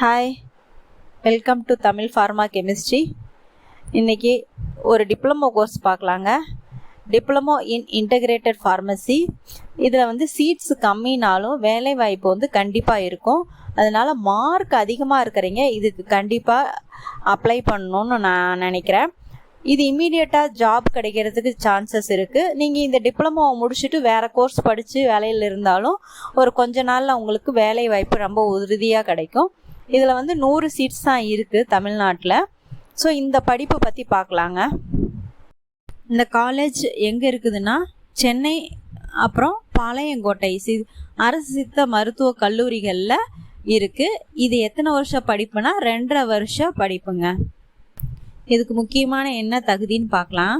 Hi welcome to Tamil pharma chemistry இன்றைக்கி ஒரு diploma course பார்க்கலாங்க. டிப்ளமோ இன் இன்டகிரேட்டட் ஃபார்மசி இதில் வந்து சீட்ஸ் கம்மினாலும் வேலை வாய்ப்பு வந்து கண்டிப்பாக இருக்கும். அதனால் மார்க் அதிகமாக இருக்கிறீங்க. இதுக்கு கண்டிப்பாக அப்ளை பண்ணணும்னு நான் நினைக்கிறேன். இது இம்மீடியட்டாக ஜாப் கிடைக்கிறதுக்கு சான்சஸ் இருக்குது நீங்கள் இந்த டிப்ளமோவை முடிச்சுட்டு வேறு கோர்ஸ் படித்து வேலையில் இருந்தாலும் ஒரு கொஞ்ச நாளில் உங்களுக்கு வேலை வாய்ப்பு ரொம்ப உறுதியாக கிடைக்கும். இதில் வந்து நூறு சீட்ஸ் தான் இருக்குது தமிழ்நாட்டில். ஸோ இந்த படிப்பை பற்றி பார்க்கலாங்க. இந்த காலேஜ் எங்கே இருக்குதுன்னா சென்னை அப்புறம் பாளையங்கோட்டை. சி அரசு சித்த மருத்துவ கல்லூரிகளில் இருக்குது இது எத்தனை வருஷம் படிப்புனா ரெண்டரை வருஷம் படிப்புங்க. இதுக்கு முக்கியமான என்ன தகுதின்னு பார்க்கலாம்.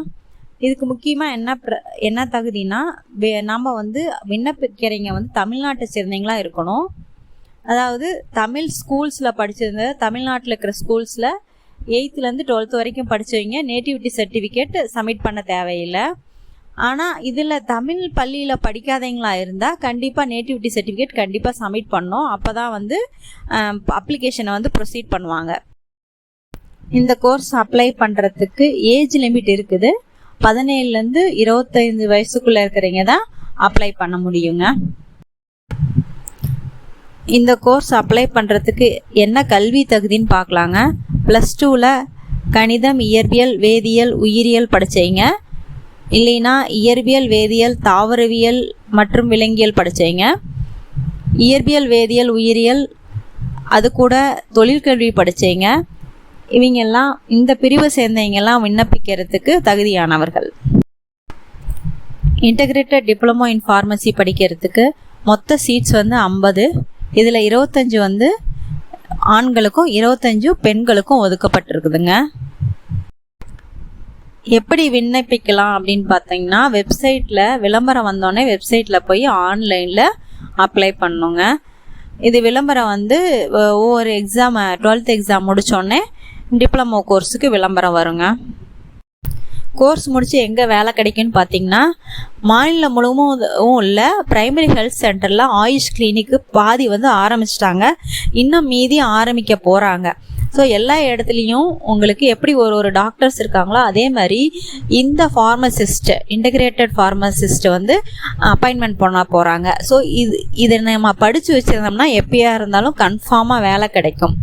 இதுக்கு முக்கியமாக என்ன ப்ர என்ன தகுதினா வே- நம்ம வந்து விண்ணப்பிக்கிறவங்க வந்து தமிழ்நாட்டை சேர்ந்தவங்களாக இருக்கணும். அதாவது தமிழ் ஸ்கூல்ஸில் படிச்சிருந்த தமிழ்நாட்டில் இருக்கிற ஸ்கூல்ஸில் எயித்துலேருந்து டுவெல்த் வரைக்கும் படித்தவங்க நேட்டிவிட்டி சர்டிஃபிகேட் சப்மிட் பண்ண தேவையில்லை. ஆனால் இதில் தமிழ் பள்ளியில் படிக்காதவங்களா இருந்தால் கண்டிப்பாக நேட்டிவிட்டி சர்டிஃபிகேட் கண்டிப்பாக சப்மிட் பண்ணணும். அப்போ தான் வந்து அப்ளிகேஷனை வந்து ப்ரொசீட் பண்ணுவாங்க. இந்த கோர்ஸ் அப்ளை பண்ணுறதுக்கு ஏஜ் லிமிட் இருக்குது. பதினேழுலேருந்து இருபத்தைந்து வயசுக்குள்ளே இருக்கிறவங்க தான் அப்ளை பண்ண முடியுங்க. இந்த கோர்ஸ் அப்ளை பண்ணுறதுக்கு என்ன கல்வி தகுதின்னு பார்க்கலாங்க. ப்ளஸ் டூவில் கணிதம் இயற்பியல் வேதியியல் உயிரியல் படித்தீங்க இல்லைன்னா இயற்பியல் வேதியியல் தாவரவியல் மற்றும் விலங்கியல் படித்தீங்க இயற்பியல் வேதியியல் உயிரியல் அது கூட தொழிற்கல்வி படித்தீங்க இவங்கெல்லாம் இந்த பிரிவை சேர்ந்தவங்கெல்லாம் விண்ணப்பிக்கிறதுக்கு தகுதியானவர்கள். இன்டகிரேட்டட் டிப்ளமோ இன் ஃபார்மசி படிக்கிறதுக்கு மொத்த சீட்ஸ் வந்து ஐம்பது. இதில் இருபத்தஞ்சு வந்து ஆண்களுக்கும் இருபத்தஞ்சு பெண்களுக்கும் ஒதுக்கப்பட்டிருக்குதுங்க. எப்படி விண்ணப்பிக்கலாம் அப்படின்னு பார்த்தீங்கன்னா வெப்சைட்டில் விளம்பரம் வந்தோடனே வெப்சைட்டில் போய் ஆன்லைனில் அப்ளை பண்ணுங்க. இது விளம்பரம் வந்து ஒவ்வொரு எக்ஸாம் டுவெல்த் எக்ஸாம் முடித்தோடனே டிப்ளமோ கோர்ஸுக்கு விளம்பரம் வருங்க. கோர்ஸ் முடித்து எங்கே வேலை கிடைக்குன்னு பார்த்தீங்கன்னா மாநிலம் முழுவதும் உள்ள பிரைமரி ஹெல்த் சென்டரில் ஆயுஷ் கிளினிக்கு பாதி வந்து ஆரம்பிச்சிட்டாங்க. இன்னும் மீதி ஆரம்பிக்க போகிறாங்க ஸோ எல்லா இடத்துலையும் உங்களுக்கு எப்படி ஒரு ஒரு டாக்டர்ஸ் இருக்காங்களோ அதே மாதிரி இந்த ஃபார்மசிஸ்ட் இன்டகிரேட்டட் ஃபார்மசிஸ்ட் வந்து அப்பாயின்மெண்ட் பண்ண போகிறாங்க ஸோ இது இதை நம்ம படித்து வச்சுருந்தோம்னா எப்பயா இருந்தாலும் கன்ஃபார்மாக வேலை கிடைக்கும்.